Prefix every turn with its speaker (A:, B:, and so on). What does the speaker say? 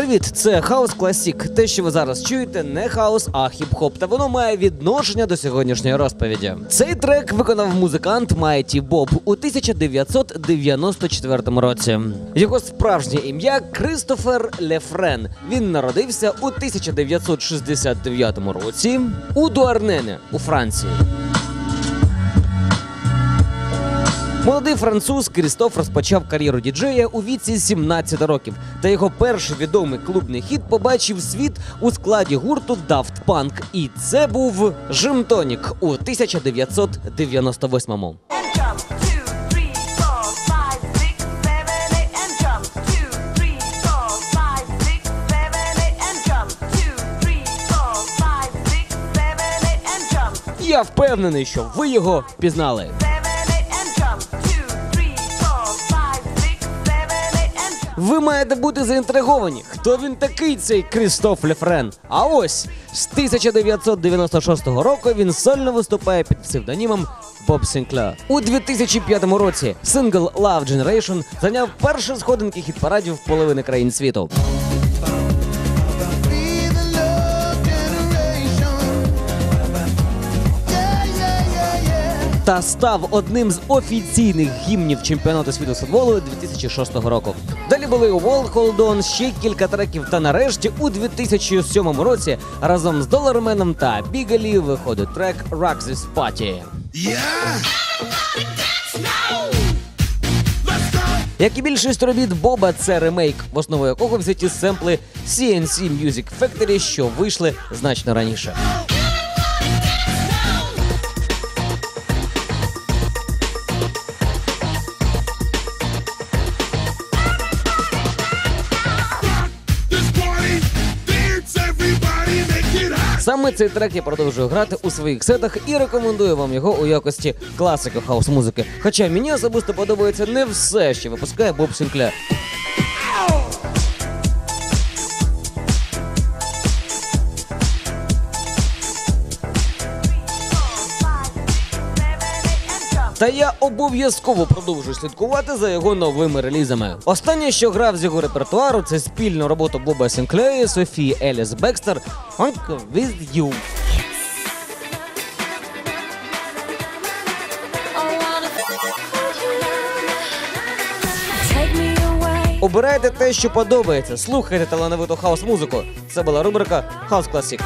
A: Привіт, це хаос класік. Те, що ви зараз чуєте, не хаос, а хіп-хоп. Та воно має відношення до сьогоднішньої розповіді. Цей трек виконав музикант Майті Боб у 1994 році. Його справжнє ім'я Кристофер Лефрен. Він народився у 1969 році у Дуарнене у Франції. Молодий француз Крістоф розпочав кар'єру діджея у віці 17 років, та його перший відомий клубний хіт побачив світ у складі гурту Daft Punk. І це був Жимтонік у 1998-му.
B: and jump. Two, three, four, five,
A: Ви маєте бути заінтриговані, хто він такий, цей Крістоф Лефрен. А ось з 1996 року він сольно виступає під псевдонімом Боб Сінклер. У 2005 році сингл Love Generation зайняв перші сходинки хіт-парадів половини країн світу. Та став одним з офіційних гімнів чемпіонату світу з футболу 2006 року. Далі були Wall Hold On, ще кілька треків. Та нарешті у 2007 році разом з Доларменом та Бігалі виходить трек Rock This Party. Як і більшість робіт Боба, це ремейк, в основу якого взяті семпли CNC Music Factory, що вийшли значно раніше. Саме цей трек я продовжую грати у своїх сетах і рекомендую вам його у якості класики хаос-музики. Хоча мені особисто подобається не все, що випускає Боб Сінклер. Та я обов'язково продовжую слідкувати за його новими релізами. Останнє, що грав з його репертуару, це спільну роботу Боба Сінклея, Софії Еліс Бекстер «Honk With You». Обирайте те, що подобається. Слухайте талановиту хаос-музику. Це була рубрика Хаус Класік.